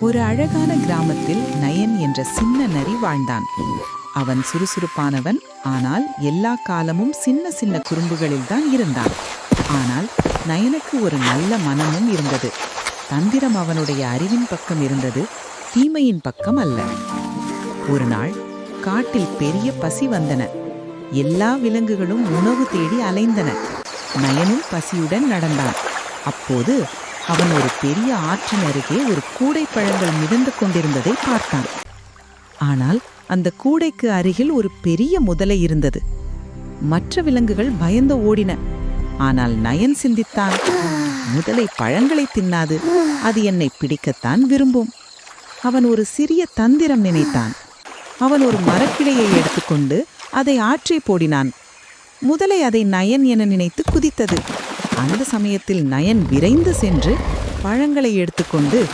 ஒரு அழகான கிராமத்தில் நயன் என்ற சின்ன நரி வாழ்ந்தான். அவன் சுறுசுறுப்பானவன் ஆனால் எல்லா காலமும் சின்ன சின்ன குறும்புகளில் தான் இருந்தான். ஆனால் நயனுக்கு ஒரு நல்ல மனமும் இருந்தது. தந்திரம் அவனுடைய அறிவின் பக்கம் இருந்தது தீமையின் பக்கம் அல்ல. ஒரு நாள் காட்டில் பெரிய பசி வந்தன. எல்லா விலங்குகளும் உணவு தேடி அலைந்தன. நயனும் பசியுடன் நடந்தான். அப்போது அவன் ஒரு பெரிய ஆற்றின் அருகே ஒரு கூடை பழங்கள் மிதந்து கொண்டிருந்ததை பார்த்தான். ஆனால் அந்த கூடைக்கு அருகில் ஒரு பெரிய முதலை இருந்தது. மற்ற விலங்குகள் பயந்து ஓடின. ஆனால் நயன் சிந்தித்தான் முதலை பழங்களை தின்னாது. அது என்னை பிடிக்கத்தான் விரும்பும். அவன் ஒரு சிறிய தந்திரம் நினைத்தான். அவன் ஒரு மரக்கிளையை எடுத்துக்கொண்டு அதை ஆற்றை போடினான். முதலை அதை நயன் என நினைத்து குதித்தது. அந்த சமயத்தில் நயன் விரைந்து சென்று பழங்களை எடுத்துக்கொண்டு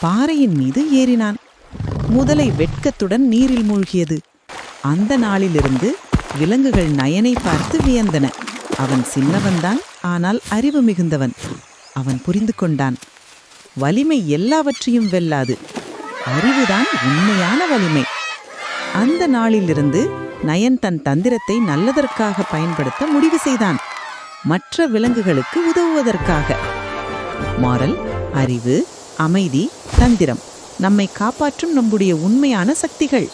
பாறையின் மீது ஏறினான். முதலை வெட்கத்துடன் நீரில் மூழ்கியது. அந்த நாளிலிருந்து விலங்குகள் நயனை பார்த்து வியந்தன. அவன் சின்னவன்தான் ஆனால் அறிவு மிகுந்தவன். அவன் புரிந்து கொண்டான். வலிமை எல்லாவற்றையும் வெல்லாது. அறிவுதான் உண்மையான வலிமை. அந்த நாளிலிருந்து நயன் தன் தந்திரத்தை நல்லதற்காக பயன்படுத்த முடிவு செய்தான். மற்ற விலங்குகளுக்கு உதவுவதற்காக. மாறல் அறிவு அமைதி தந்திரம். நம்மை காப்பாற்றும் நம்முடைய உண்மையான சக்திகள்.